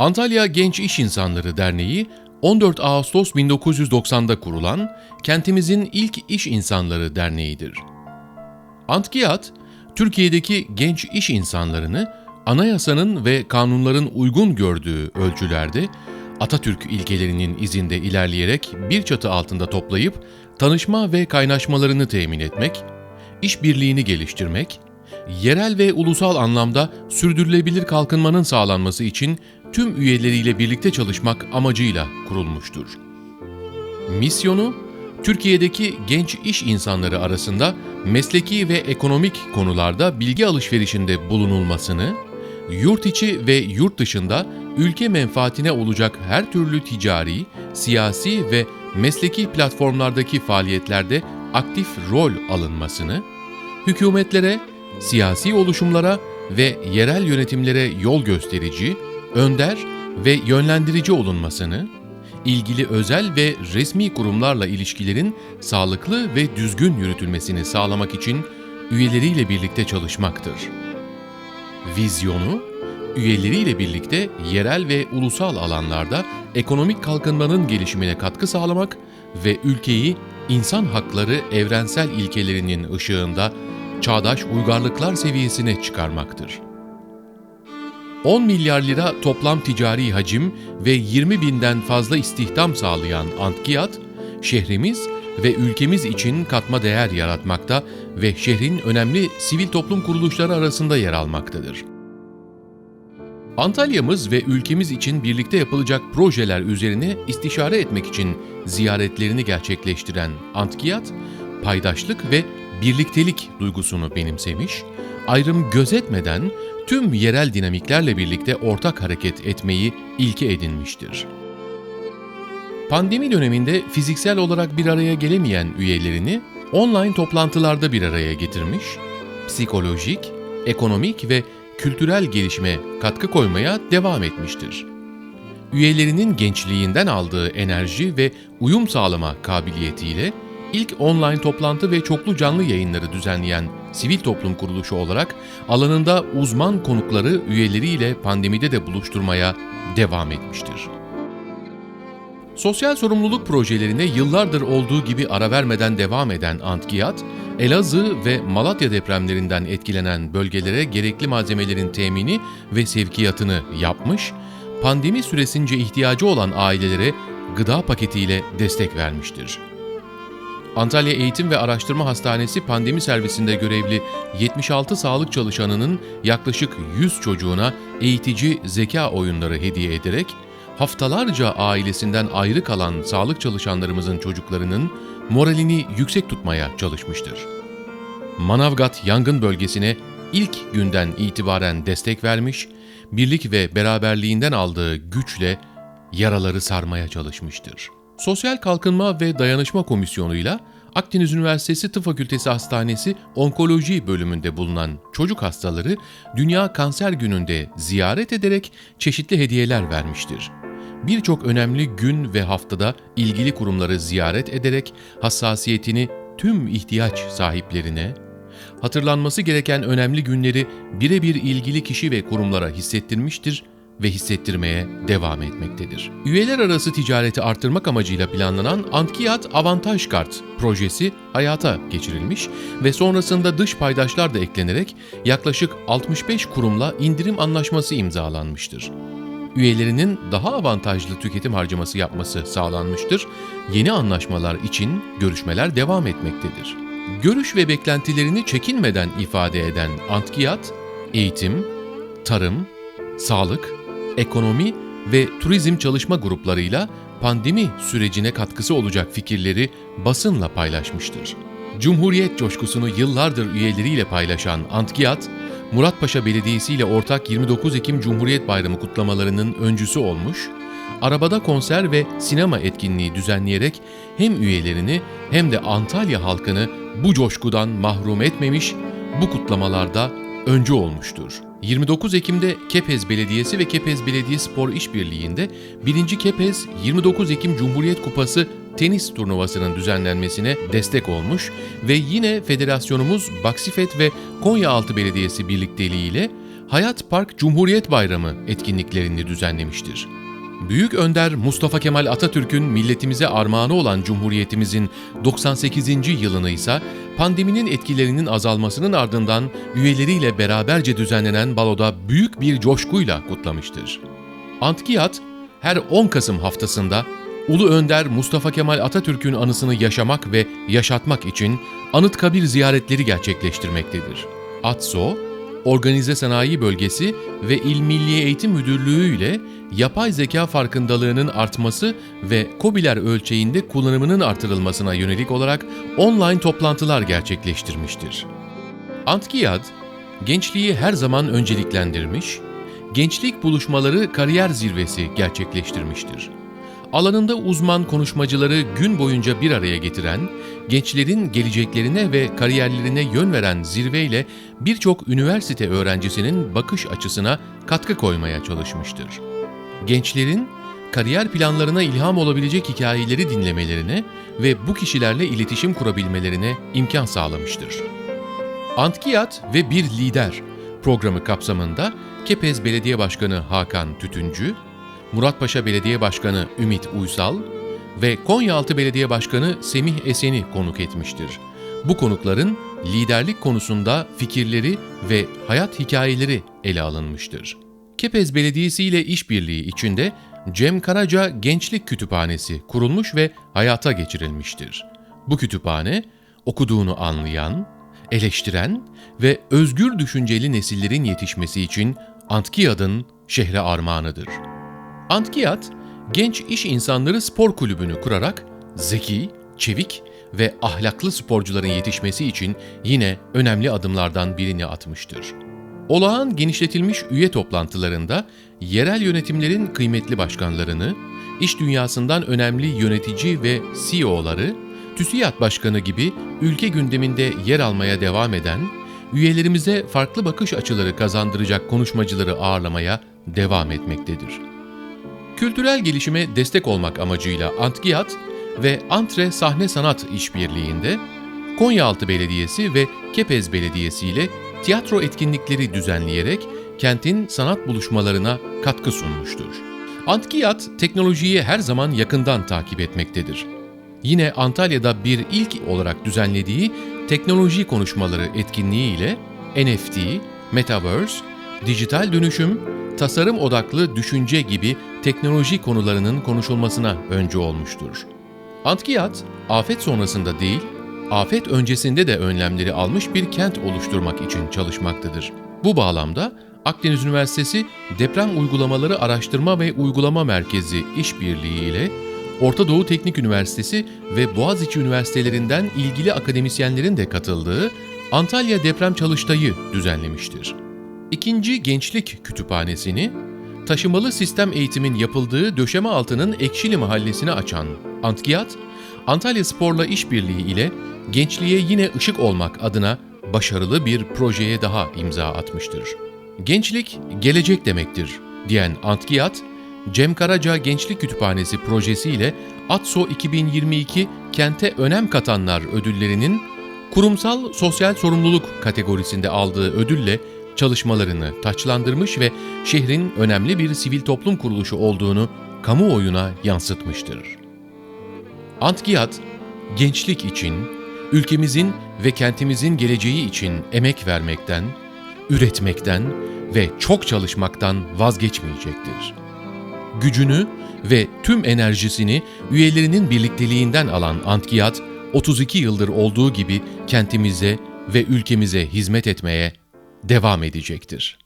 Antalya Genç İş İnsanları Derneği 14 Ağustos 1990'da kurulan kentimizin ilk iş insanları derneğidir. Antgiyat, Türkiye'deki genç iş insanlarını anayasanın ve kanunların uygun gördüğü ölçülerde Atatürk ilkelerinin izinde ilerleyerek bir çatı altında toplayıp tanışma ve kaynaşmalarını temin etmek, işbirliğini geliştirmek, yerel ve ulusal anlamda sürdürülebilir kalkınmanın sağlanması için tüm üyeleriyle birlikte çalışmak amacıyla kurulmuştur. Misyonu, Türkiye'deki genç iş insanları arasında mesleki ve ekonomik konularda bilgi alışverişinde bulunulmasını, yurt içi ve yurt dışında ülke menfaatine olacak her türlü ticari, siyasi ve mesleki platformlardaki faaliyetlerde aktif rol alınmasını, hükümetlere, siyasi oluşumlara ve yerel yönetimlere yol gösterici, önder ve yönlendirici olunmasını, ilgili özel ve resmi kurumlarla ilişkilerin sağlıklı ve düzgün yürütülmesini sağlamak için üyeleriyle birlikte çalışmaktır. Vizyonu, üyeleriyle birlikte yerel ve ulusal alanlarda ekonomik kalkınmanın gelişimine katkı sağlamak ve ülkeyi insan hakları evrensel ilkelerinin ışığında çağdaş uygarlıklar seviyesine çıkarmaktır. 10 milyar lira toplam ticari hacim ve 20 binden fazla istihdam sağlayan Antgiyat, şehrimiz ve ülkemiz için katma değer yaratmakta ve şehrin önemli sivil toplum kuruluşları arasında yer almaktadır. Antalya'mız ve ülkemiz için birlikte yapılacak projeler üzerine istişare etmek için ziyaretlerini gerçekleştiren Antgiyat, paydaşlık ve birliktelik duygusunu benimsemiş, ayrım gözetmeden tüm yerel dinamiklerle birlikte ortak hareket etmeyi ilke edinmiştir. Pandemi döneminde fiziksel olarak bir araya gelemeyen üyelerini online toplantılarda bir araya getirmiş, psikolojik, ekonomik ve kültürel gelişime katkı koymaya devam etmiştir. Üyelerinin gençliğinden aldığı enerji ve uyum sağlama kabiliyetiyle ilk online toplantı ve çoklu canlı yayınları düzenleyen sivil toplum kuruluşu olarak alanında uzman konukları üyeleriyle pandemide de buluşturmaya devam etmiştir. Sosyal sorumluluk projelerine yıllardır olduğu gibi ara vermeden devam eden Antgiyat, Elazığ ve Malatya depremlerinden etkilenen bölgelere gerekli malzemelerin temini ve sevkiyatını yapmış, pandemi süresince ihtiyacı olan ailelere gıda paketiyle destek vermiştir. Antalya Eğitim ve Araştırma Hastanesi pandemi servisinde görevli 76 sağlık çalışanının yaklaşık 100 çocuğuna eğitici zeka oyunları hediye ederek haftalarca ailesinden ayrı kalan sağlık çalışanlarımızın çocuklarının moralini yüksek tutmaya çalışmıştır. Manavgat yangın bölgesine ilk günden itibaren destek vermiş, birlik ve beraberliğinden aldığı güçle yaraları sarmaya çalışmıştır. Sosyal Kalkınma ve Dayanışma Komisyonu'yla Akdeniz Üniversitesi Tıp Fakültesi Hastanesi Onkoloji bölümünde bulunan çocuk hastaları Dünya Kanser Günü'nde ziyaret ederek çeşitli hediyeler vermiştir. Birçok önemli gün ve haftada ilgili kurumları ziyaret ederek hassasiyetini tüm ihtiyaç sahiplerine, hatırlanması gereken önemli günleri birebir ilgili kişi ve kurumlara hissettirmiştir ve hissettirmeye devam etmektedir. Üyeler arası ticareti arttırmak amacıyla planlanan Antkiyat Avantaj Kart projesi hayata geçirilmiş ve sonrasında dış paydaşlar da eklenerek yaklaşık 65 kurumla indirim anlaşması imzalanmıştır. Üyelerinin daha avantajlı tüketim harcaması yapması sağlanmıştır. Yeni anlaşmalar için görüşmeler devam etmektedir. Görüş ve beklentilerini çekinmeden ifade eden Antkiyat, eğitim, tarım, sağlık, ekonomi ve turizm çalışma gruplarıyla pandemi sürecine katkısı olacak fikirleri basınla paylaşmıştır. Cumhuriyet coşkusunu yıllardır üyeleriyle paylaşan Antgiyat, Muratpaşa Belediyesi ile ortak 29 Ekim Cumhuriyet Bayramı kutlamalarının öncüsü olmuş, arabada konser ve sinema etkinliği düzenleyerek hem üyelerini hem de Antalya halkını bu coşkudan mahrum etmemiş, bu kutlamalarda öncü olmuştur. 29 Ekim'de Kepez Belediyesi ve Kepez Belediye Spor İşbirliği'nde 1. Kepez 29 Ekim Cumhuriyet Kupası tenis turnuvasının düzenlenmesine destek olmuş ve yine federasyonumuz Baksifet ve Konyaaltı Belediyesi birlikteliğiyle Hayat Park Cumhuriyet Bayramı etkinliklerini düzenlemiştir. Büyük Önder Mustafa Kemal Atatürk'ün milletimize armağanı olan Cumhuriyetimizin 98. yılını ise pandeminin etkilerinin azalmasının ardından üyeleriyle beraberce düzenlenen baloda büyük bir coşkuyla kutlamıştır. Antkiyat her 10 Kasım haftasında Ulu Önder Mustafa Kemal Atatürk'ün anısını yaşamak ve yaşatmak için Anıtkabir ziyaretleri gerçekleştirmektedir. ATSO, Organize Sanayi Bölgesi ve İl Milli Eğitim Müdürlüğü ile yapay zeka farkındalığının artması ve COBİ'ler ölçeğinde kullanımının artırılmasına yönelik olarak online toplantılar gerçekleştirmiştir. Antkiyad, gençliği her zaman önceliklendirmiş, gençlik buluşmaları kariyer zirvesi gerçekleştirmiştir. Alanında uzman konuşmacıları gün boyunca bir araya getiren, gençlerin geleceklerine ve kariyerlerine yön veren zirveyle birçok üniversite öğrencisinin bakış açısına katkı koymaya çalışmıştır. Gençlerin kariyer planlarına ilham olabilecek hikayeleri dinlemelerine ve bu kişilerle iletişim kurabilmelerine imkan sağlamıştır. Antkiyat ve Bir Lider programı kapsamında Kepez Belediye Başkanı Hakan Tütüncü, Muratpaşa Belediye Başkanı Ümit Uysal ve Konyaaltı Belediye Başkanı Semih Esen'i konuk etmiştir. Bu konukların liderlik konusunda fikirleri ve hayat hikayeleri ele alınmıştır. Kepez Belediyesi ile işbirliği içinde Cem Karaca Gençlik Kütüphanesi kurulmuş ve hayata geçirilmiştir. Bu kütüphane okuduğunu anlayan, eleştiren ve özgür düşünceli nesillerin yetişmesi için Antkiyad'ın şehre armağanıdır. Antkiyat, genç iş insanları spor kulübünü kurarak zeki, çevik ve ahlaklı sporcuların yetişmesi için yine önemli adımlardan birini atmıştır. Olağan genişletilmiş üye toplantılarında yerel yönetimlerin kıymetli başkanlarını, iş dünyasından önemli yönetici ve CEO'ları, TÜSİAD Başkanı gibi ülke gündeminde yer almaya devam eden, üyelerimize farklı bakış açıları kazandıracak konuşmacıları ağırlamaya devam etmektedir. Kültürel gelişime destek olmak amacıyla Antkiyat ve Antre Sahne Sanat İşbirliği'nde Konyaaltı Belediyesi ve Kepez Belediyesi ile tiyatro etkinlikleri düzenleyerek kentin sanat buluşmalarına katkı sunmuştur. Antkiyat teknolojiyi her zaman yakından takip etmektedir. Yine Antalya'da bir ilk olarak düzenlediği teknoloji konuşmaları etkinliği ile NFT, Metaverse, dijital dönüşüm, tasarım odaklı düşünce gibi teknoloji konularının konuşulmasına önce olmuştur. Antkiyat, afet sonrasında değil, afet öncesinde de önlemleri almış bir kent oluşturmak için çalışmaktadır. Bu bağlamda Akdeniz Üniversitesi Deprem Uygulamaları Araştırma ve Uygulama Merkezi işbirliği ile Orta Doğu Teknik Üniversitesi ve Boğaziçi Üniversitelerinden ilgili akademisyenlerin de katıldığı Antalya Deprem Çalıştayı düzenlemiştir. İkinci Gençlik Kütüphanesini, taşımalı sistem eğitimin yapıldığı döşeme altının Ekşili Mahallesi'ni açan Antkiyat, Antalya Spor'la işbirliği ile gençliğe yine ışık olmak adına başarılı bir projeye daha imza atmıştır. Gençlik gelecek demektir diyen Antkiyat, Cem Karaca Gençlik Kütüphanesi projesiyle ATSO 2022 Kente Önem Katanlar ödüllerinin kurumsal sosyal sorumluluk kategorisinde aldığı ödülle çalışmalarını taçlandırmış ve şehrin önemli bir sivil toplum kuruluşu olduğunu kamuoyuna yansıtmıştır. Antkiyat, gençlik için, ülkemizin ve kentimizin geleceği için emek vermekten, üretmekten ve çok çalışmaktan vazgeçmeyecektir. Gücünü ve tüm enerjisini üyelerinin birlikteliğinden alan Antkiyat, 32 yıldır olduğu gibi kentimize ve ülkemize hizmet etmeye devam edecektir.